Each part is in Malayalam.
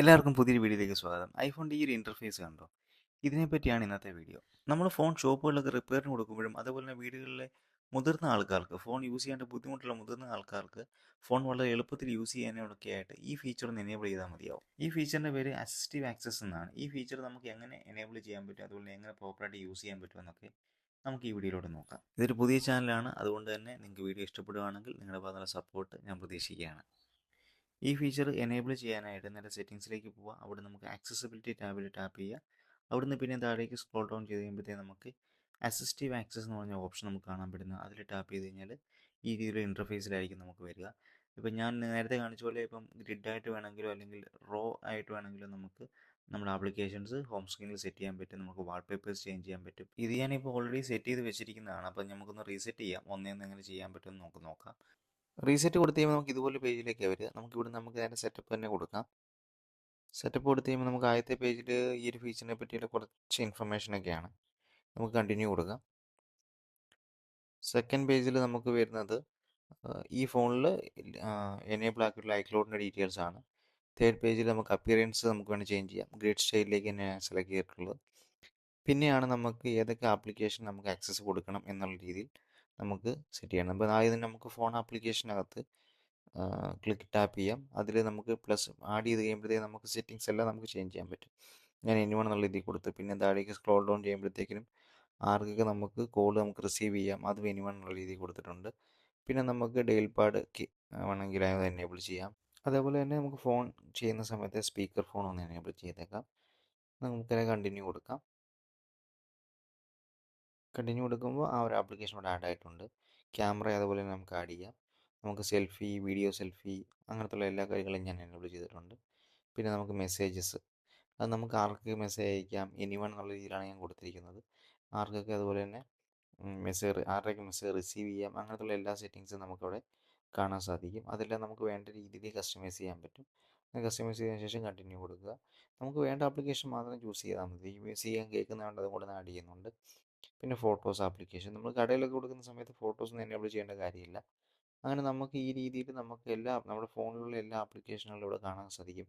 എല്ലാവർക്കും പുതിയൊരു വീഡിയോയിലേക്ക് സ്വാഗതം. ഐഫോണിന്റെ ഈ ഒരു ഇന്റർഫേസ് കണ്ടോ? ഇതിനെപ്പറ്റിയാണ് ഇന്നത്തെ വീഡിയോ. നമ്മൾ ഫോൺ ഷോപ്പുകളിലൊക്കെ റിപ്പയറിന് കൊടുക്കുമ്പോഴും അതുപോലെ തന്നെ വീടുകളിലെ മുതിർന്ന ആൾക്കാർക്ക് ഫോൺ യൂസ് ചെയ്യാണ്ട് ബുദ്ധിമുട്ടുള്ള മുതിർന്ന ആൾക്കാർക്ക് ഫോൺ വളരെ എളുപ്പത്തിൽ യൂസ് ചെയ്യാനൊക്കെ ആയിട്ട് ഈ ഫീച്ചർ ഒന്ന് എനേബിൾ ചെയ്താൽ മതിയാവും. ഈ ഫീച്ചറിന്റെ പേര് അസിസ്റ്റീവ് ആക്സസ് എന്നാണ്. ഈ ഫീച്ചർ നമുക്ക് എങ്ങനെ എനേബിൾ ചെയ്യാൻ പറ്റും അതുപോലെ എങ്ങനെ പ്രോപ്പറായിട്ട് യൂസ് ചെയ്യാൻ പറ്റും എന്നൊക്കെ നമുക്ക് ഈ വീഡിയോയിലൂടെ നോക്കാം. ഇതൊരു പുതിയ ചാനലാണ് അതുകൊണ്ട് തന്നെ നിങ്ങൾക്ക് വീഡിയോ ഇഷ്ടപ്പെടുകയാണെങ്കിൽ നിങ്ങളുടെ ഭാഗത്തുള്ള സപ്പോർട്ട് ഞാൻ പ്രതീക്ഷിക്കുകയാണ്. ഈ ഫീച്ചർ എനേബിൾ ചെയ്യാനായിട്ട് നേരെ സെറ്റിങ്സിലേക്ക് പോവുക അവിടെ നമുക്ക് ആക്സസിബിലിറ്റി ടാബിൽ ടാപ്പ് ചെയ്യുക അവിടുന്ന് പിന്നെ താഴേക്ക് സ്ക്രോൾ ഡൗൺ ചെയ്ത് കഴിയുമ്പോഴത്തേക്ക് നമുക്ക് അസിസ്റ്റീവ് ആക്സസ് എന്ന് പറഞ്ഞ ഓപ്ഷൻ നമുക്ക് കാണാൻ പറ്റുന്നത് അതിൽ ടാപ്പ് ചെയ്ത് കഴിഞ്ഞാൽ ഈ രീതിയിൽ ഇന്റർഫേസിലായിരിക്കും നമുക്ക് വരിക. ഇപ്പം ഞാൻ നേരത്തെ കാണിച്ച പോലെ ഇപ്പം ഗ്രിഡായിട്ട് വേണമെങ്കിലോ അല്ലെങ്കിൽ റോ ആയിട്ട് വേണമെങ്കിലോ നമുക്ക് നമ്മുടെ ആപ്ലിക്കേഷൻസ് ഹോം സ്ക്രീനിൽ സെറ്റ് ചെയ്യാൻ പറ്റും. നമുക്ക് വാൾപേപ്പേഴ്സ് ചേഞ്ച് ചെയ്യാൻ പറ്റും. ഇത് ഞാനിപ്പോൾ ഓൾറെഡി സെറ്റ് ചെയ്ത് വെച്ചിരിക്കുന്നതാണ്. അപ്പം നമുക്കൊന്ന് റീസെറ്റ് ചെയ്യാം. ഒന്നേന്ന് എങ്ങനെ ചെയ്യാൻ പറ്റുമെന്ന് നമുക്ക് നോക്കാം. റീസെറ്റ് കൊടുത്തു കഴിയുമ്പോൾ നമുക്ക് ഇതുപോലെ പേജിലേക്ക് വരിക. നമുക്ക് ഇവിടെ നമുക്ക് അതിന്റെ സെറ്റപ്പ് തന്നെ കൊടുക്കാം. സെറ്റപ്പ് കൊടുത്തു കഴിയുമ്പോൾ നമുക്ക് ആദ്യത്തെ പേജിൽ ഈ ഒരു ഫീച്ചറിനെ പറ്റിയുള്ള കുറച്ച് ഇൻഫർമേഷൻ ഒക്കെയാണ് നമുക്ക് കണ്ടിന്യൂ കൊടുക്കാം. സെക്കൻഡ് പേജിൽ നമുക്ക് വരുന്നത് ഈ ഫോണിൽ എനേബിൾ ആക്കിയിട്ടുള്ള ഐക്ലോഡിന്റെ ഡീറ്റെയിൽസ് ആണ്. തേർഡ് പേജിൽ നമുക്ക് അപ്പിയറൻസ് നമുക്ക് വേണമെങ്കിൽ ചേഞ്ച് ചെയ്യാം. ഗ്രേഡ് സ്റ്റൈലിലേക്ക് തന്നെ സെലക്ട് ചെയ്തിട്ടുള്ളത്. പിന്നെയാണ് നമുക്ക് ഏതൊക്കെ ആപ്ലിക്കേഷൻ നമുക്ക് ആക്സസ് കൊടുക്കണം എന്നുള്ള രീതിയിൽ നമുക്ക് സെറ്റ് ചെയ്യണം. അപ്പോൾ ആദ്യം തന്നെ നമുക്ക് ഫോൺ ആപ്ലിക്കേഷനകത്ത് ക്ലിക്ക് ടാപ്പ് ചെയ്യാം. അതിൽ നമുക്ക് പ്ലസ് ആഡ് ചെയ്ത് കഴിയുമ്പോഴത്തേക്കും നമുക്ക് സെറ്റിങ്സ് എല്ലാം നമുക്ക് ചേഞ്ച് ചെയ്യാൻ പറ്റും. ഞാൻ എനിവൺ എന്നുള്ള രീതിയിൽ കൊടുത്തു. പിന്നെ താഴേക്ക് സ്ക്രോൾ ഡൗൺ ചെയ്യുമ്പോഴത്തേക്കിനും ആർക്കൊക്കെ നമുക്ക് കോൾ നമുക്ക് റിസീവ് ചെയ്യാം. അതും എനിവൺ എന്നുള്ള രീതിയിൽ കൊടുത്തിട്ടുണ്ട്. പിന്നെ നമുക്ക് ഡെയിൽ പാഡ് വേണമെങ്കിൽ അത് എനേബിൾ ചെയ്യാം. അതേപോലെ തന്നെ നമുക്ക് ഫോൺ ചെയ്യുന്ന സമയത്ത് സ്പീക്കർ ഫോൺ ഒന്ന് എനേബിൾ ചെയ്തേക്കാം. നമുക്കതിനെ കണ്ടിന്യൂ കൊടുക്കാം. കണ്ടിന്യൂ കൊടുക്കുമ്പോൾ ആ ഒരു ആപ്ലിക്കേഷൻ ഇവിടെ ആഡ് ആയിട്ടുണ്ട് ക്യാമറ അതുപോലെ തന്നെ നമുക്ക് ആഡ് ചെയ്യാം നമുക്ക് സെൽഫി വീഡിയോ സെൽഫി അങ്ങനത്തുള്ള എല്ലാ കാര്യങ്ങളും ഞാൻ എനേബിൾ ചെയ്തിട്ടുണ്ട് പിന്നെ നമുക്ക് മെസ്സേജസ് അത് നമുക്ക് ആർക്ക് മെസ്സേജ് അയക്കാം എനിവൺ എന്നുള്ള രീതിയിലാണ് ഞാൻ കൊടുത്തിരിക്കുന്നത് ആർക്കൊക്കെ അതുപോലെ തന്നെ മെസ്സേജ് ആരുടെയൊക്കെ മെസ്സേജ് റിസീവ് ചെയ്യാം അങ്ങനത്തുള്ള എല്ലാ സെറ്റിങ്സും നമുക്കവിടെ കാണാൻ സാധിക്കും അതെല്ലാം നമുക്ക് വേണ്ട രീതിയിൽ കസ്റ്റമൈസ് ചെയ്യാൻ പറ്റും കസ്റ്റമൈസ് ചെയ്തതിന് ശേഷം കണ്ടിന്യൂ കൊടുക്കുക നമുക്ക് വേണ്ട ആപ്ലിക്കേഷൻ മാത്രം ചൂസ് ചെയ്താൽ മതി യൂസ് ചെയ്യാൻ കേൾക്കുന്ന അതും കൂടെ ആഡ് ചെയ്യുന്നുണ്ട് പിന്നെ ഫോട്ടോസ് ആപ്ലിക്കേഷൻ. നമ്മൾ കടയിലൊക്കെ കൊടുക്കുന്ന സമയത്ത് ഫോട്ടോസ് ഒന്നും എനേബിൾ ചെയ്യേണ്ട കാര്യമില്ല. അങ്ങനെ നമുക്ക് ഈ രീതിയിൽ നമുക്ക് എല്ലാ നമ്മുടെ ഫോണിലുള്ള എല്ലാ ആപ്ലിക്കേഷനുകളും ഇവിടെ കാണാൻ സാധിക്കും.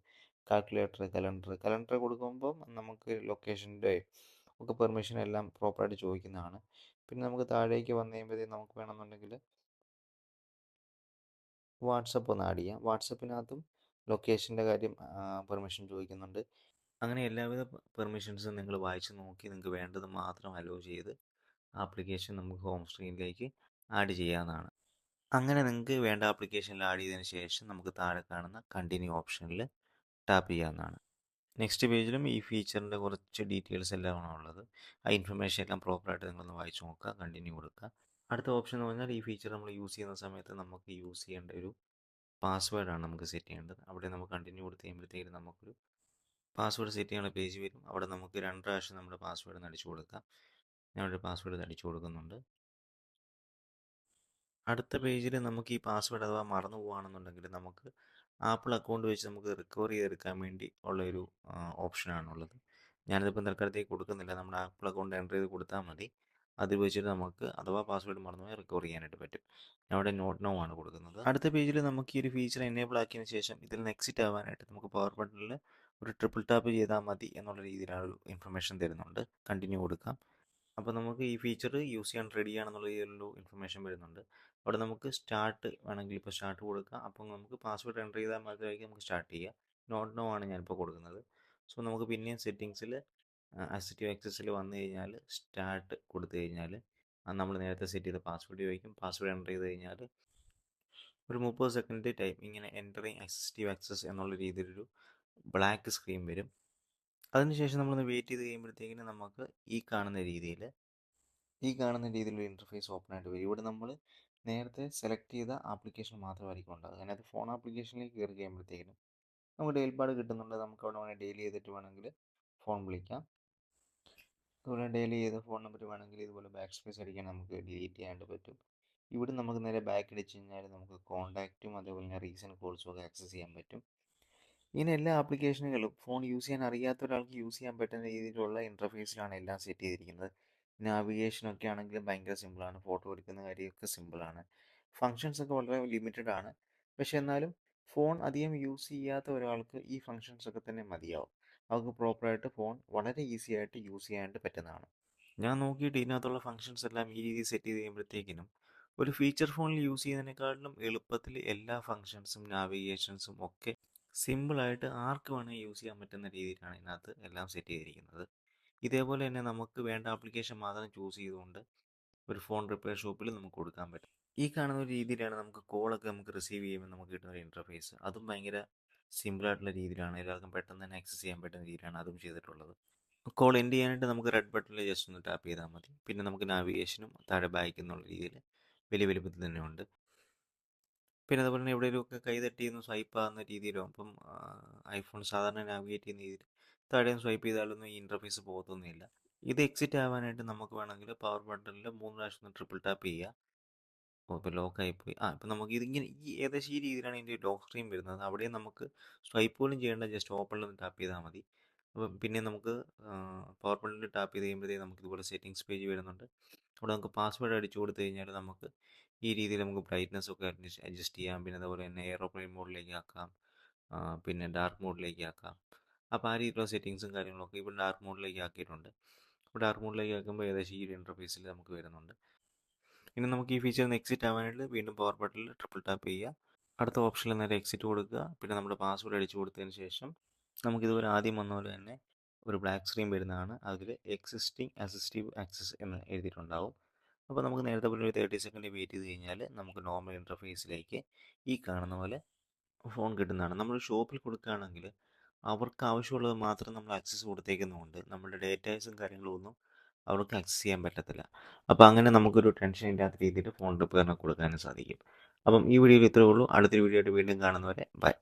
Calculator calendar. കലണ്ടർ കൊടുക്കുമ്പം നമുക്ക് ലൊക്കേഷന്റെ ഒക്കെ പെർമിഷൻ എല്ലാം പ്രോപ്പറായിട്ട് ചോദിക്കുന്നതാണ്. പിന്നെ നമുക്ക് താഴേക്ക് വന്നു കഴിയുമ്പോഴത്തേക്കും നമുക്ക് വേണമെന്നുണ്ടെങ്കിൽ വാട്സപ്പ് ഒന്ന് ആഡ് ചെയ്യാം. വാട്സപ്പിനകത്തും ലൊക്കേഷന്റെ കാര്യം പെർമിഷൻ ചോദിക്കുന്നുണ്ട്. അങ്ങനെ എല്ലാവിധ പെർമിഷൻസും നിങ്ങൾ വായിച്ച് നോക്കി നിങ്ങൾക്ക് വേണ്ടത് മാത്രം അലോ ചെയ്ത് ആപ്ലിക്കേഷൻ നമുക്ക് ഹോം സ്ക്രീനിലേക്ക് ആഡ് ചെയ്യാവുന്നതാണ്. അങ്ങനെ നിങ്ങൾക്ക് വേണ്ട ആപ്ലിക്കേഷനിൽ ആഡ് ചെയ്തതിന് ശേഷം നമുക്ക് താഴെ കാണുന്ന കണ്ടിന്യൂ ഓപ്ഷനിൽ ടാപ്പ് ചെയ്യാവുന്നതാണ്. നെക്സ്റ്റ് പേജിലും ഈ ഫീച്ചറിന്റെ കുറച്ച് ഡീറ്റെയിൽസ് എല്ലാമാണ് ഉള്ളത്. ആ ഇൻഫർമേഷൻ എല്ലാം പ്രോപ്പറായിട്ട് നിങ്ങളൊന്ന് വായിച്ച് നോക്കുക കണ്ടിന്യൂ കൊടുക്കുക. അടുത്ത ഓപ്ഷൻ എന്ന് പറഞ്ഞാൽ ഈ ഫീച്ചർ നമ്മൾ യൂസ് ചെയ്യുന്ന സമയത്ത് നമുക്ക് യൂസ് ചെയ്യേണ്ട ഒരു പാസ്വേഡാണ് നമുക്ക് സെറ്റ് ചെയ്യേണ്ടത്. അവിടെ നമുക്ക് കണ്ടിന്യൂ കൊടുത്ത് കഴിയുമ്പോഴത്തേക്കും നമുക്കൊരു പാസ്വേഡ് സെറ്റ് ചെയ്യാനുള്ള പേജ് വരും. അവിടെ നമുക്ക് രണ്ട് പ്രാവശ്യം നമ്മുടെ പാസ്വേഡ് അടിച്ചു കൊടുക്കാം. ഞാനൊരു പാസ്വേഡ് അടിച്ചു കൊടുക്കുന്നുണ്ട്. അടുത്ത പേജിൽ നമുക്ക് ഈ പാസ്വേഡ് അഥവാ മറന്നു പോവുകയാണെന്നുണ്ടെങ്കിൽ നമുക്ക് ആപ്പിൾ അക്കൗണ്ട് വെച്ച് നമുക്ക് റിക്കവർ ചെയ്തെടുക്കാൻ വേണ്ടി ഉള്ള ഒരു ഓപ്ഷനാണുള്ളത് ഞാനിതിപ്പോൾ തൽക്കാലത്തേക്ക് കൊടുക്കുന്നില്ല. നമ്മുടെ ആപ്പിൾ അക്കൗണ്ട് എന്റർ ചെയ്ത് കൊടുത്താൽ മതി. അത് വെച്ചിട്ട് നമുക്ക് അഥവാ പാസ്വേഡ് മറന്നുപോയാൽ റിക്കവർ ചെയ്യാനായിട്ട് പറ്റും. ഇവിടെ നോട്ട് നോ ആണ് കൊടുക്കുന്നത്. അടുത്ത പേജിൽ നമുക്ക് ഈ ഒരു ഫീച്ചർ എനേബിൾ ആക്കിയതിന് ശേഷം ഇതിൽ എക്സിറ്റ് ആവാനായിട്ട് നമുക്ക് പവർ ബട്ടണിൽ ഒരു ട്രിപ്പിൾ ടാപ്പ് ചെയ്താൽ മതി എന്നുള്ള രീതിയിലാണ് ഒരു ഇൻഫർമേഷൻ തരുന്നുണ്ട്. കണ്ടിന്യൂ കൊടുക്കാം. അപ്പോൾ നമുക്ക് ഈ ഫീച്ചർ യൂസ് ചെയ്യാൻ റെഡി ആണെന്നുള്ള രീതിയിലുള്ള ഇൻഫർമേഷൻ വരുന്നുണ്ട്. അവിടെ നമുക്ക് സ്റ്റാർട്ട് വേണമെങ്കിൽ ഇപ്പോൾ സ്റ്റാർട്ട് കൊടുക്കാം. അപ്പോൾ നമുക്ക് പാസ്വേഡ് എന്റർ ചെയ്താൽ മാത്രമായിരിക്കും നമുക്ക് സ്റ്റാർട്ട് ചെയ്യുക നോട്ട് നോ ആണ് ഞാനിപ്പോൾ കൊടുക്കുന്നത്. സോ നമുക്ക് പിന്നെയും സെറ്റിങ്സിൽ അസിറ്റീവ് ആക്സസ്സിൽ വന്നു കഴിഞ്ഞാൽ സ്റ്റാർട്ട് കൊടുത്തു കഴിഞ്ഞാൽ നമ്മൾ നേരത്തെ സെറ്റ് ചെയ്ത പാസ്വേഡ് ചോദിക്കും പാസ്വേഡ് എന്റർ ചെയ്ത് കഴിഞ്ഞാൽ ഒരു മുപ്പത് സെക്കൻഡ് ടൈം ഇങ്ങനെ എന്ററിങ് അസിസ്റ്റീവ് ആക്സസ് എന്നുള്ള രീതിയിലൊരു ബ്ലാക്ക് സ്ക്രീൻ വരും. അതിനുശേഷം നമ്മളൊന്ന് വെയിറ്റ് ചെയ്ത് കഴിയുമ്പോഴത്തേക്കിന് നമുക്ക് ഈ കാണുന്ന രീതിയിൽ ഈ കാണുന്ന രീതിയിലുള്ള ഇന്റർഫേസ് ഓപ്പൺ ആയിട്ട് വരും. ഇവിടെ നമ്മൾ നേരത്തെ സെലക്ട് ചെയ്ത ആപ്ലിക്കേഷൻ മാത്രമായിരിക്കും ഉണ്ടാകുക അതിനകത്ത് ഫോൺ ആപ്ലിക്കേഷനിലേക്ക് കയറി കഴിയുമ്പോഴത്തേക്കിനും നമുക്ക് ഡെയിൽ പാഡ് കിട്ടുന്നുണ്ട്. നമുക്ക് അവിടെ വേണമെങ്കിൽ ഡെയിലി ചെയ്തിട്ട് വേണമെങ്കിൽ ഫോൺ വിളിക്കാം. അതുപോലെ ഡെയിലി ചെയ്ത ഫോൺ നമ്പർ വേണമെങ്കിൽ ഇതുപോലെ ബാക്ക് സ്പേസ് അടിക്കാൻ നമുക്ക് ഡിലീറ്റ് ചെയ്യാണ്ട് പറ്റും. ഇവിടെ നമുക്ക് നേരെ ബാക്ക് അടിച്ച് കഴിഞ്ഞാൽ നമുക്ക് കോൺടാക്റ്റും അതേപോലെ തന്നെ റീസെന്റ് കോൾസും ഒക്കെ ആക്സസ് ചെയ്യാൻ പറ്റും. ഇങ്ങനെ എല്ലാ ആപ്ലിക്കേഷനുകളും ഫോൺ യൂസ് ചെയ്യാൻ അറിയാത്ത ഒരാൾക്ക് യൂസ് ചെയ്യാൻ പറ്റുന്ന രീതിയിലുള്ള ഇന്റർഫേസിലാണ് എല്ലാം സെറ്റ് ചെയ്തിരിക്കുന്നത്. നാവിഗേഷനൊക്കെ ആണെങ്കിലും ഭയങ്കര സിമ്പിളാണ് ഫോട്ടോ എടുക്കുന്ന കാര്യമൊക്കെ സിമ്പിളാണ് ഫങ്ഷൻസ് ഒക്കെ വളരെ ലിമിറ്റഡ് ആണ്. പക്ഷെ എന്നാലും ഫോൺ അധികം യൂസ് ചെയ്യാത്ത ഒരാൾക്ക് ഈ ഫങ്ഷൻസ് ഒക്കെ തന്നെ മതിയാവും. അവർക്ക് പ്രോപ്പറായിട്ട് ഫോൺ വളരെ ഈസി ആയിട്ട് യൂസ് ചെയ്യാനായിട്ട് പറ്റുന്നതാണ്. ഞാൻ നോക്കിയിട്ട് ഇതിനകത്തുള്ള ഫങ്ഷൻസ് എല്ലാം ഈ രീതിയിൽ സെറ്റ് ചെയ്ത് കഴിയുമ്പോഴത്തേക്കിനും ഒരു ഫീച്ചർ ഫോണിൽ യൂസ് ചെയ്യുന്നതിനേക്കാളും എളുപ്പത്തിൽ എല്ലാ ഫങ്ഷൻസും നാവിഗേഷൻസും ഒക്കെ സിമ്പിളായിട്ട് ആർക്ക് വേണമെങ്കിൽ യൂസ് ചെയ്യാൻ പറ്റുന്ന രീതിയിലാണ് ഇതിനകത്ത് എല്ലാം സെറ്റ് ചെയ്തിരിക്കുന്നത്. ഇതേപോലെ തന്നെ നമുക്ക് വേണ്ട ആപ്ലിക്കേഷൻ മാത്രം ചൂസ് ചെയ്തുകൊണ്ട് ഒരു ഫോൺ റിപ്പയർ ഷോപ്പിൽ നമുക്ക് കൊടുക്കാൻ പറ്റും. ഈ കാണുന്ന ഒരു രീതിയിലാണ് നമുക്ക് കോളൊക്കെ നമുക്ക് റിസീവ് ചെയ്യുമ്പോൾ നമുക്ക് കിട്ടുന്ന ഒരു ഇന്റർഫേസ് അതും ഭയങ്കര സിമ്പിളായിട്ടുള്ള രീതിയിലാണ്. എല്ലാവർക്കും പെട്ടെന്ന് തന്നെ ആക്സസ് ചെയ്യാൻ പറ്റുന്ന രീതിയിലാണ് അതും ചെയ്തിട്ടുള്ളത്. കോൾ എൻഡ് ചെയ്യാനായിട്ട് നമുക്ക് റെഡ് ബട്ടണിൽ ജസ്റ്റ് ഒന്ന് ടാപ്പ് ചെയ്താൽ മതി. പിന്നെ നമുക്ക് നാവിഗേഷനും താഴെ ബാക്ക് എന്നുള്ള രീതിയിൽ വലിയ വലുപ്പത്തിൽ തന്നെ ഉണ്ട്. പിന്നെ അതുപോലെ തന്നെ എവിടെയെങ്കിലുമൊക്കെ കൈ തട്ടി ഒന്ന് സ്വൈപ്പ് ആകുന്ന രീതിയിലോ അപ്പം ഐഫോൺ സാധാരണ നാവിഗേറ്റ് ചെയ്യുന്ന രീതിയിൽ താഴെ സ്വൈപ്പ് ചെയ്താലൊന്നും ഈ ഇന്റർഫേസ് പോകത്തൊന്നുമില്ല. ഇത് എക്സിറ്റ് ആവാനായിട്ട് നമുക്ക് വേണമെങ്കിൽ പവർ ബട്ടണിൽ മൂന്ന് പ്രാവശ്യം ട്രിപ്പിൾ ടാപ്പ് ചെയ്യുക. ഓ ഇപ്പോൾ ലോക്കായി പോയി ആ ഇപ്പം നമുക്ക് ഇതിങ്ങനെ ഈ ഏകദേശം ഈ രീതിയിലാണ് ഇതിന്റെ ലോക്ക് സ്ക്രീൻ വരുന്നത്. അവിടെ നമുക്ക് സ്വൈപ്പ് പോലും ചെയ്യേണ്ട ജസ്റ്റ് ഓപ്പണിൽ ഒന്ന് ടാപ്പ് ചെയ്താൽ മതി. അപ്പം പിന്നെ നമുക്ക് പവർ ബട്ടണിൽ ടാപ്പ് ചെയ്ത് കഴിയുമ്പോഴത്തേക്ക് നമുക്ക് ഇതുപോലെ സെറ്റിങ്സ് പേജ് വരുന്നുണ്ട്. അവിടെ നമുക്ക് പാസ്വേഡ് അടിച്ചു കൊടുത്തു കഴിഞ്ഞാൽ നമുക്ക് ഈ രീതിയിൽ നമുക്ക് ബ്രൈറ്റ്നസ് ഒക്കെ അഡ്ജസ്റ്റ് ചെയ്യാം. പിന്നെ അതുപോലെ തന്നെ എയറോപ്ലെയിൻ മോഡിലേക്ക് ആക്കാം. പിന്നെ ഡാർക്ക് മോഡിലേക്ക് ആക്കാം. അപ്പോൾ ആ രീതിയിലുള്ള സെറ്റിങ്സും കാര്യങ്ങളൊക്കെ ഇപ്പോൾ ഡാർക്ക് മോഡിലേക്ക് ആക്കിയിട്ടുണ്ട്. അപ്പോൾ ഡാർക്ക് മോഡിലേക്ക് ആക്കുമ്പോൾ ഏകദേശം ഈ ഒരു ഇന്റർഫേസിൽ നമുക്ക് വരുന്നുണ്ട്. ഇനി നമുക്ക് ഈ നിന്ന് എക്സിറ്റ് ആവാനായിട്ട് വീണ്ടും പവർ ബട്ടണിൽ ട്രിപ്പിൾ ടാപ്പ് ചെയ്യുക. അടുത്ത ഓപ്ഷനിൽ നേരെ എക്സിറ്റ് കൊടുക്കുക. പിന്നെ നമ്മുടെ പാസ്വേഡ് അടിച്ചു കൊടുത്തതിന് ശേഷം നമുക്കിതുപോലെ ആദ്യം വന്ന പോലെ തന്നെ ഒരു ബ്ലാക്ക് സ്ക്രീൻ വരുന്നതാണ്. അതിൽ എക്സിസ്റ്റിംഗ് അസിസ്റ്റീവ് ആക്സസ് എന്ന് എഴുതിയിട്ടുണ്ടാവും. അപ്പോൾ നമുക്ക് നേരത്തെ പോലെ ഒരു തേർട്ടി സെക്കൻഡ് വെയിറ്റ് ചെയ്ത് കഴിഞ്ഞാൽ നമുക്ക് നോർമൽ ഇന്റർഫേസിലേക്ക് ഈ കാണുന്ന പോലെ ഫോൺ കിട്ടുന്നതാണ്. നമ്മൾ ഷോപ്പിൽ കൊടുക്കുകയാണെങ്കിൽ അവർക്ക് ആവശ്യമുള്ളത് മാത്രം നമ്മൾ ആക്സസ് കൊടുത്തേക്കുന്നതുകൊണ്ട് നമ്മുടെ ഡേറ്റാസും കാര്യങ്ങളും ഒന്നും അവർക്ക് ആക്സസ് ചെയ്യാൻ പറ്റത്തില്ല. അപ്പോൾ അങ്ങനെ നമുക്കൊരു ടെൻഷൻ ഇല്ലാത്ത രീതിയിൽ ഫോൺ റിപ്പയറിന് കൊടുക്കാനും സാധിക്കും. അപ്പം ഈ വീഡിയോയിൽ ഇത്രേ ഉള്ളൂ. അടുത്തൊരു വീഡിയോ ആയിട്ട് വീണ്ടും കാണുന്നവരെ ബൈ